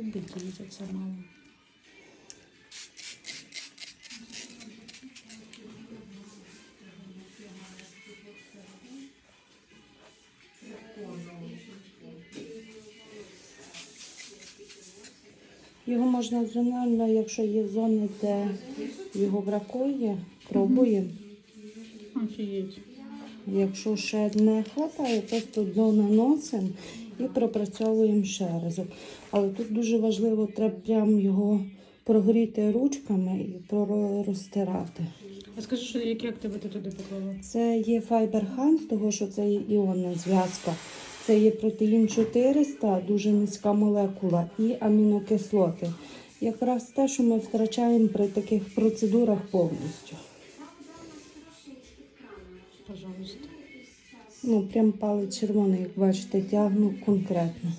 Її за це мало. Його можна зонально, якщо є зони, де його бракує, пробуємо. Якщо ще не хватає, просто дно наносимо і пропрацьовуємо ще разок. Але тут дуже важливо, треба прям його прогріти ручками і про- розтирати. А скажи, що як, як тебе ти туди поклала? Це є файберхан, з того, що це є іонна зв'язка. Це є протеїн 400, дуже низька молекула, і амінокислоти. Якраз те, що ми втрачаємо при таких процедурах повністю. Пожалуйста. Ну, прям палець червоний, як бачите, тягну конкретно.